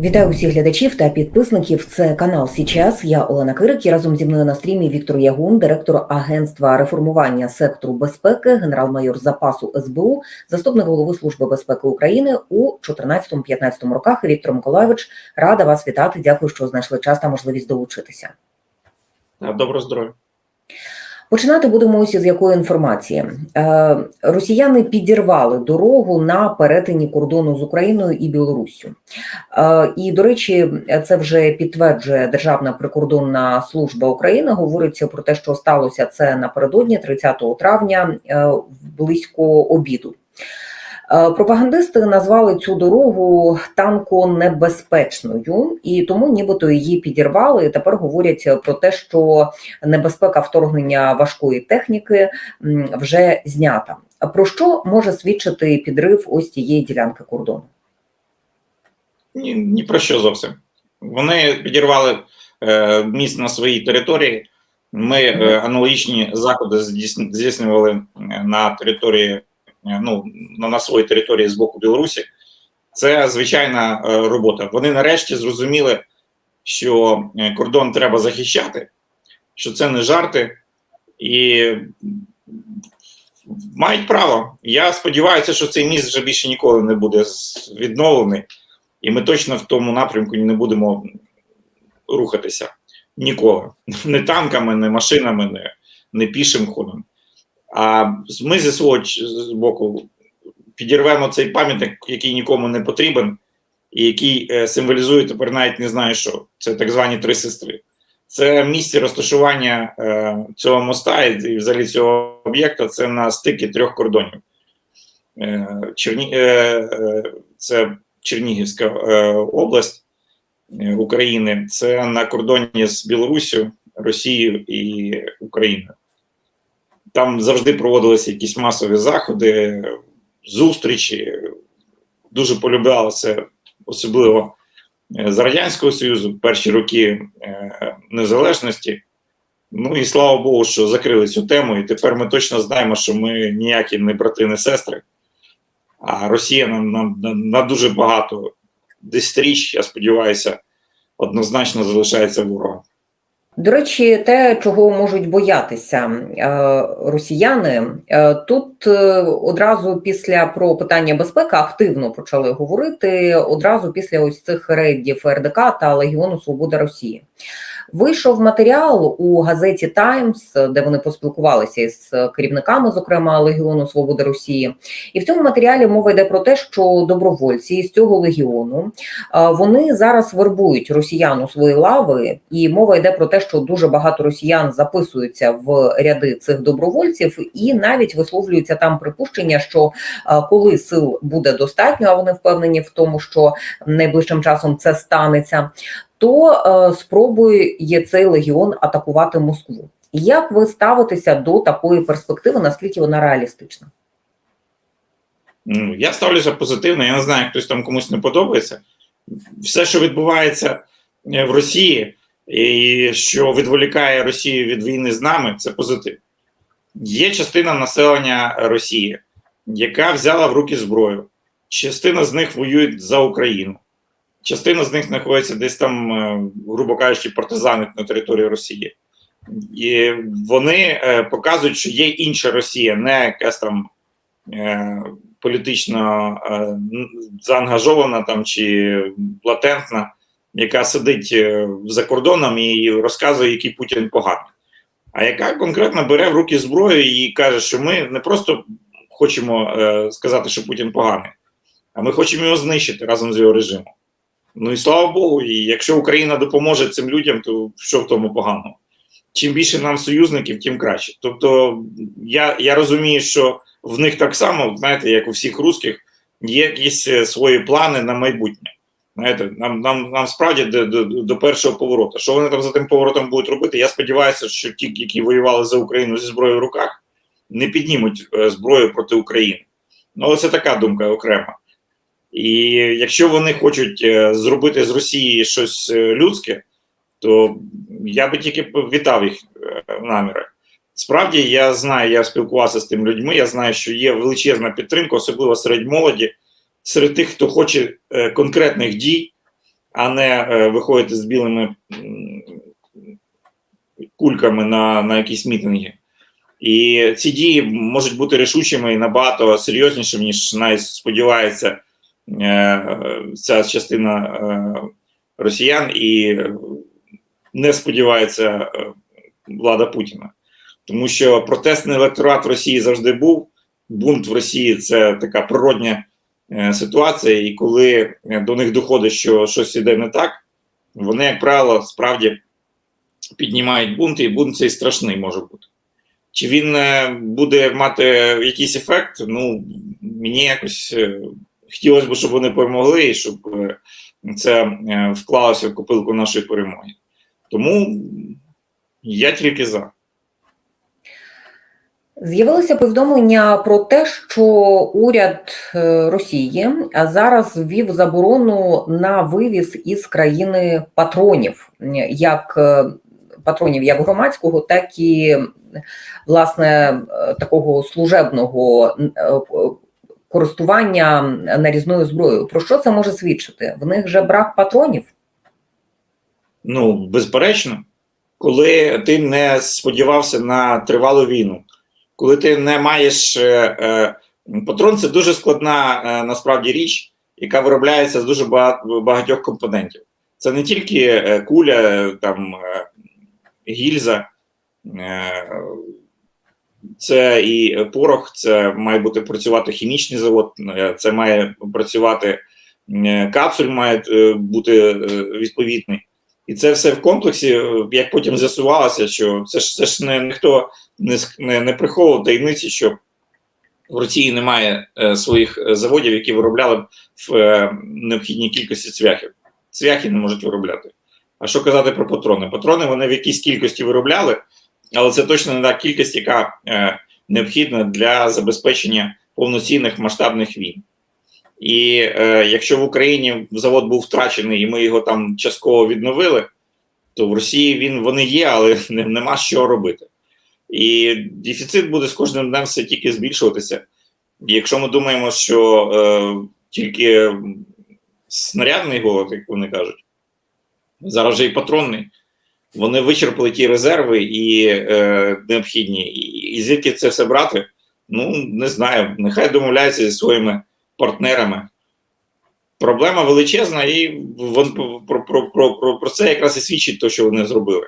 Вітаю усіх глядачів та підписників. Це канал Січас. Я Олена Кирик і разом зі мною на стрімі Віктор Ягун, директор агентства реформування сектору безпеки, генерал-майор запасу СБУ, заступник голови служби безпеки України у 14-15 роках. Віктор Миколайович, рада вас вітати. Дякую, що знайшли час та можливість долучитися. Доброго здоров'я. Починати будемо ось з якої інформації. Е, Росіяни підірвали дорогу на перетині кордону з Україною і Білоруссю. Е, І, до речі, це вже підтверджує Державна прикордонна служба України. Говориться про те, що сталося це напередодні 30 травня е, близько обіду. Е, Пропагандисти назвали цю дорогу танконебезпечною, і тому нібито її підірвали. І Тепер говорять про те, що небезпека вторгнення важкої техніки вже знята. Про що може свідчити підрив ось цієї ділянки кордону? Ні, ні про що зовсім. Вони підірвали е, міст на своїй території. Ми е, аналогічні заходи здійснювали е, на території, ну, на, на своїй території з боку Білорусі. Це звичайна е, робота. Вони нарешті зрозуміли, що е, кордон треба захищати, що це не жарти, і мають право. Я сподіваюся, що цей міст вже більше ніколи не буде відновлений, і ми точно в тому напрямку не будемо рухатися ніколи. Не танками, не машинами, не, не пішим ходом. А ми зі свого боку підірвемо цей пам'ятник, який нікому не потрібен, і який е, символізує тепер навіть не знаю, що це так звані три сестри. Це місце розташування е, цього моста і, і взагалі цього об'єкта це на стикі трьох кордонів. Е, Черні, е, е, це Чернігівська е, область е, України, це на кордоні з Білоруссю, Росією і Україною. Там завжди проводилися якісь масові заходи, зустрічі. Дуже полюблялося, особливо е, з Радянського Союзу, перші роки е, незалежності. Ну і слава Богу, що закрили цю тему, і тепер ми точно знаємо, що ми ніякі не брати, не сестри. А Росія нам, на, на дуже багато десятиріч, я сподіваюся, однозначно залишається ворогом. До речі, те, чого можуть боятися е, росіяни, е, тут е, одразу після про питання безпеки активно почали говорити одразу після ось цих рейдів РДК та Легіону Свобода Росії. Вийшов матеріал у газеті Таймс, де вони поспілкувалися із керівниками, зокрема Легіону Свободи Росії. І в цьому матеріалі мова йде про те, що добровольці з цього легіону вони зараз вербують росіян у свої лави, і мова йде про те, що дуже багато росіян записуються в ряди цих добровольців, і навіть висловлюються там припущення, що коли сил буде достатньо, а вони впевнені в тому, що найближчим часом це станеться, то е, спробує цей легіон атакувати Москву. Як ви ставитеся до такої перспективи? Наскільки вона реалістична? Ну, я ставлюся позитивно, я не знаю, як хтось там комусь не подобається. Все, що відбувається е, в Росії, і що відволікає Росію від війни з нами, це позитив. Є частина населення Росії, яка взяла в руки зброю. Частина з них воює за Україну. Частина з них знаходиться десь там, е, грубо кажучи, партизани на території Росії. І вони е, показують, що є інша Росія, не якась там е, політично заангажована там чи латентна, яка сидить за кордоном і розказує, який Путін поганий. А яка конкретно бере в руки зброю і каже, що ми не просто хочемо сказати, що Путін поганий, а ми хочемо його знищити разом з його режимом. Ну і слава Богу, і якщо Україна допоможе цим людям, то що в тому поганого? Чим більше нам союзників, тим краще. Тобто, я, я розумію, що в них так само, знаєте, як у всіх русських, є якісь е, свої плани на майбутнє. Знаєте, нам, нам, нам справді до, до, до першого повороту. Що вони там за тим поворотом будуть робити? Я сподіваюся, що ті, які воювали за Україну зі зброєю в руках, не піднімуть е, зброю проти України. Ну, це така думка окрема. І якщо вони хочуть е, зробити з Росії щось е, людське, то я би тільки вітав їх е, наміри. Справді, я знаю, я спілкувався з тими людьми. Я знаю, що є величезна підтримка, особливо серед молоді, серед тих, хто хоче конкретних дій, а не виходити з білими кульками на, на якісь мітинги. І ці дії можуть бути рішучими і набагато серйознішими, ніж навіть сподівається ця частина е, росіян і не сподівається е, влада Путіна. Тому що протестний електорат в Росії завжди був. Бунт в Росії це така природня е, ситуація, і коли е, до них доходить, що щось іде не так, вони, як правило, справді піднімають бунт, і бунт цей страшний може бути. Чи він е, буде мати якийсь ефект? Ну, мені якось е, хотілося б, щоб вони перемогли і щоб е, це е, вклалося в копилку нашої перемоги. Тому я тільки за. З'явилося повідомлення про те, що уряд е, Росії зараз ввів заборону на вивіз із країни патронів, як патронів як громадського, так і власне такого служебного користування нарізною зброєю. Про що це може свідчити? В них же брак патронів. Ну, безперечно, коли ти не сподівався на тривалу війну, коли ти не маєш е, е, патрон, це дуже складна е, насправді річ, яка виробляється з дуже багатьох компонентів. Це не тільки е, куля, е, там гільза, це і порох, це має бути працювати хімічний завод, е, це має працювати е, капсуль, має е, бути е, відповідний. І це все в комплексі, е, як потім з'ясувалося, що це ж це ж не ніхто не, не, не приховував таємниці, що в Росії немає е, своїх е, заводів, які виробляли б в е, необхідній кількості цвяхів. Цвяхи не можуть виробляти. А що казати про патрони? Патрони вони в якійсь кількості виробляли, але це точно не та кількість, яка е, необхідна для забезпечення повноцінних масштабних війн. І е, якщо в Україні завод був втрачений, і ми його там частково відновили, то в Росії він вони є, але не, нема що робити. І дефіцит буде з кожним днем все тільки збільшуватися. І якщо ми думаємо, що е, тільки снарядний голод, як вони кажуть, зараз вже і патронний, вони вичерпали ті резерви і е, необхідні. І, звідки це все брати? Ну, не знаю. Нехай домовляються зі своїми партнерами. Проблема величезна, і вон, про, про, про, про, про це якраз і свідчить те, що вони зробили.